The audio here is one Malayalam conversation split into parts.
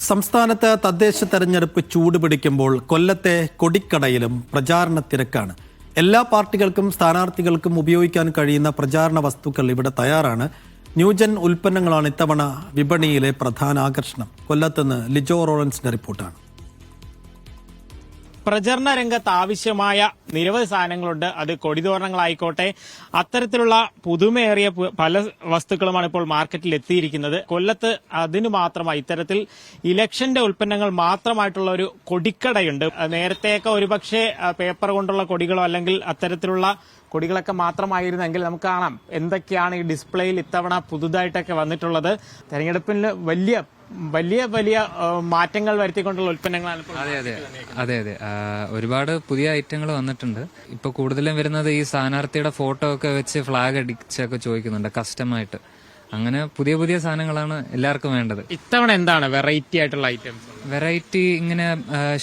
സംസ്ഥാനത്ത് തദ്ദേശ തെരഞ്ഞെടുപ്പ് ചൂടുപിടിക്കുമ്പോൾ കൊല്ലത്തെ കൊടിക്കടയിലും പ്രചാരണ തിരക്കാണ്. എല്ലാ പാർട്ടികൾക്കും സ്ഥാനാർത്ഥികൾക്കും ഉപയോഗിക്കാൻ കഴിയുന്ന പ്രചാരണ വസ്തുക്കൾ ഇവിടെ തയ്യാറാണ്. ന്യൂജൻ ഉൽപ്പന്നങ്ങളാണ് ഇത്തവണ വിപണിയിലെ പ്രധാന ആകർഷണം. കൊല്ലത്തുനിന്ന് ലിജോ റോളൻസിന്റെ റിപ്പോർട്ടാണ്. പ്രചരണ രംഗത്ത് ആവശ്യമായ നിരവധി സാധനങ്ങളുണ്ട്. അത് കൊടിതോരണങ്ങളായിക്കോട്ടെ. അത്തരത്തിലുള്ള പുതുമയേറിയ പല വസ്തുക്കളുമാണ് ഇപ്പോൾ മാർക്കറ്റിൽ എത്തിയിരിക്കുന്നത്. കൊല്ലത്ത് അതിനു മാത്രമായി ഇത്തരത്തിൽ ഇലക്ഷന്റെ ഉൽപ്പന്നങ്ങൾ മാത്രമായിട്ടുള്ള ഒരു കൊടിക്കടയുണ്ട്. നേരത്തെയൊക്കെ ഒരുപക്ഷെ പേപ്പർ കൊണ്ടുള്ള കൊടികളോ അല്ലെങ്കിൽ അത്തരത്തിലുള്ള കൊടികളൊക്കെ മാത്രമായിരുന്നെങ്കിൽ നമുക്ക് കാണാം. എന്തൊക്കെയാണ് ഈ ഡിസ്പ്ലേയിൽ ഇത്തവണ പുതുതായിട്ടൊക്കെ വന്നിട്ടുള്ളത്. തെരഞ്ഞെടുപ്പിന് വലിയ വലിയ വലിയ മാറ്റങ്ങൾ വരുത്തിക്കൊണ്ടുള്ള ഉൽപ്പന്നങ്ങളാണ് അതെ അതെ. അതെ അതെ. ഒരുപാട് പുതിയ ഐറ്റങ്ങൾ വന്നിട്ടുണ്ട്. ഇപ്പൊ കൂടുതലും വരുന്നത് ഈ സ്ഥാനാർത്ഥിയുടെ ഫോട്ടോ ഒക്കെ വെച്ച് ഫ്ലാഗ് അടിച്ചൊക്കെ ചോദിക്കുന്നുണ്ട് കസ്റ്റമായിട്ട് അങ്ങനെ പുതിയ പുതിയ സാധനങ്ങളാണ് എല്ലാവർക്കും വേണ്ടത്. ഇത്തവണ എന്താണ് വെറൈറ്റി ആയിട്ടുള്ള ഐറ്റംസ് വെറൈറ്റി ഇങ്ങനെ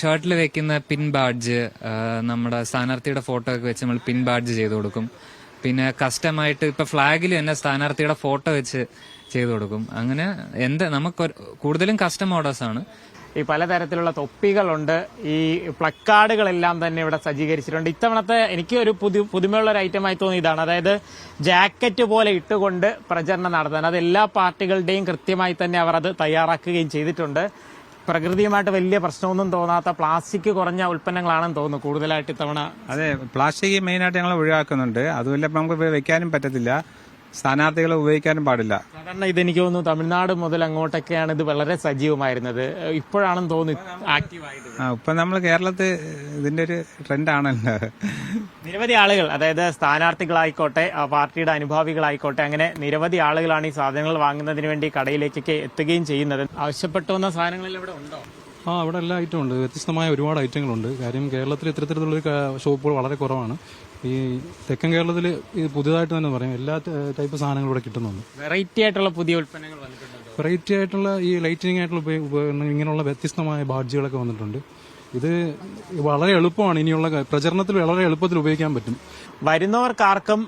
ഷർട്ടിൽ വെക്കുന്ന പിൻ ബാഡ്ജ് നമ്മുടെ സ്ഥാനാർത്ഥിയുടെ ഫോട്ടോ ഒക്കെ വെച്ച് നമ്മൾ പിൻ ബാഡ്ജ് ചെയ്ത് കൊടുക്കും. പിന്നെ കസ്റ്റമായിട്ട് ഇപ്പൊ ഫ്ലാഗിൽ തന്നെ സ്ഥാനാർത്ഥിയുടെ ഫോട്ടോ വെച്ച് ചെയ്തു കൊടുക്കും. അങ്ങനെ എന്താ നമുക്ക് കൂടുതലും കസ്റ്റം ഓർഡേഴ്സ് ആണ്. ഈ പലതരത്തിലുള്ള തൊപ്പികളുണ്ട്. ഈ പ്ലക്കാർഡുകളെല്ലാം തന്നെ ഇവിടെ സജ്ജീകരിച്ചിട്ടുണ്ട്. ഇത്തവണത്തെ എനിക്ക് ഒരു പുതു പുതുമയുള്ള ഒരു ഐറ്റമായി തോന്നി ഇതാണ്. അതായത് ജാക്കറ്റ് പോലെ ഇട്ടുകൊണ്ട് പ്രചരണം നടത്താൻ. അത് എല്ലാ പാർട്ടികളുടെയും കൃത്യമായി തന്നെ അവർ അത് തയ്യാറാക്കുകയും ചെയ്തിട്ടുണ്ട്. പ്രകൃതിയുമായിട്ട് വലിയ പ്രശ്നമൊന്നും തോന്നാത്ത പ്ലാസ്റ്റിക് കുറഞ്ഞ ഉൽപ്പന്നങ്ങളാണെന്ന് തോന്നുന്നു കൂടുതലായിട്ട് ഇത്തവണ. അതെ പ്ലാസ്റ്റിക് മെയിനായിട്ട് ഞങ്ങൾ ഒഴിവാക്കുന്നുണ്ട്. അതുമല്ല നമുക്ക് വെക്കാനും പറ്റത്തില്ല. സ്ഥാനാർത്ഥികൾ ഉപയോഗിക്കാനും പാടില്ല. സാധാരണ ഇതെനിക്ക് തോന്നുന്നു തമിഴ്നാട് മുതൽ അങ്ങോട്ടൊക്കെയാണ് ഇത് വളരെ സജീവമായിരുന്നത്. ഇപ്പോഴാണെന്ന് തോന്നി ആക്റ്റീവായത് ഇപ്പം നമ്മൾ കേരളത്തിൽ ഇതിന്റെ ഒരു ട്രെൻഡാണല്ലോ നിരവധി ആളുകൾ അതായത് സ്ഥാനാർത്ഥികളായിക്കോട്ടെ പാർട്ടിയുടെ അനുഭാവികളായിക്കോട്ടെ അങ്ങനെ നിരവധി ആളുകളാണ് ഈ സാധനങ്ങൾ വാങ്ങുന്നതിന് വേണ്ടി കടയിലേക്കൊക്കെ എത്തുകയും ചെയ്യുന്നത്. ആവശ്യപ്പെട്ടു വന്ന സാധനങ്ങളിൽ ഇവിടെ ഉണ്ടോ? ആ അവിടെ എല്ലാ ഐറ്റം ഉണ്ട്. വ്യത്യസ്തമായ ഒരുപാട് ഐറ്റങ്ങളുണ്ട് കാര്യം കേരളത്തിൽ ഇത്തരത്തിലുള്ളൊരു ഷോപ്പുകൾ വളരെ കുറവാണ്. ഈ തെക്കൻ കേരളത്തിൽ ഇത് പുതിയതായിട്ട് തന്നെ പറയും. എല്ലാ ടൈപ്പ് സാധനങ്ങളും ഇവിടെ കിട്ടുന്നുണ്ട്. വെറൈറ്റി ആയിട്ടുള്ള പുതിയ ഉൽപ്പന്നങ്ങൾ വന്നിട്ടുണ്ട്? വെറൈറ്റി ആയിട്ടുള്ള ഈ ലൈറ്റിനിങ് ആയിട്ടുള്ള ഉപ- ഉപകരണങ്ങൾ ഇങ്ങനെയുള്ള വ്യത്യസ്തമായ ബാഡ്ജുകളൊക്കെ വന്നിട്ടുണ്ട്. ഇത് വളരെ എളുപ്പമാണ് ഇനിയുള്ള പ്രചരണത്തിൽ വളരെ എളുപ്പത്തിൽ ഉപയോഗിക്കാൻ പറ്റും. വരുന്നവർക്കാർക്കും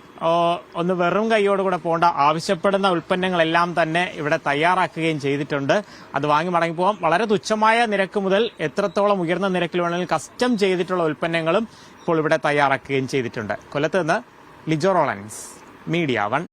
ഒന്ന് വെറും കൈയോടുകൂടെ പോകേണ്ട ആവശ്യപ്പെടുന്ന ഉൽപ്പന്നങ്ങളെല്ലാം തന്നെ ഇവിടെ തയ്യാറാക്കുകയും ചെയ്തിട്ടുണ്ട്. അത് വാങ്ങി മടങ്ങി പോകാം വളരെ തുച്ഛമായ നിരക്ക് മുതൽ എത്രത്തോളം ഉയർന്ന നിരക്കിൽ വേണമെങ്കിൽ കസ്റ്റം ചെയ്തിട്ടുള്ള ഉൽപ്പന്നങ്ങളും ഇപ്പോൾ ഇവിടെ തയ്യാറാക്കുകയും ചെയ്തിട്ടുണ്ട്. കൊല്ലത്ത് നിന്ന് ലിജോ റോളൻസ് മീഡിയ വൺ.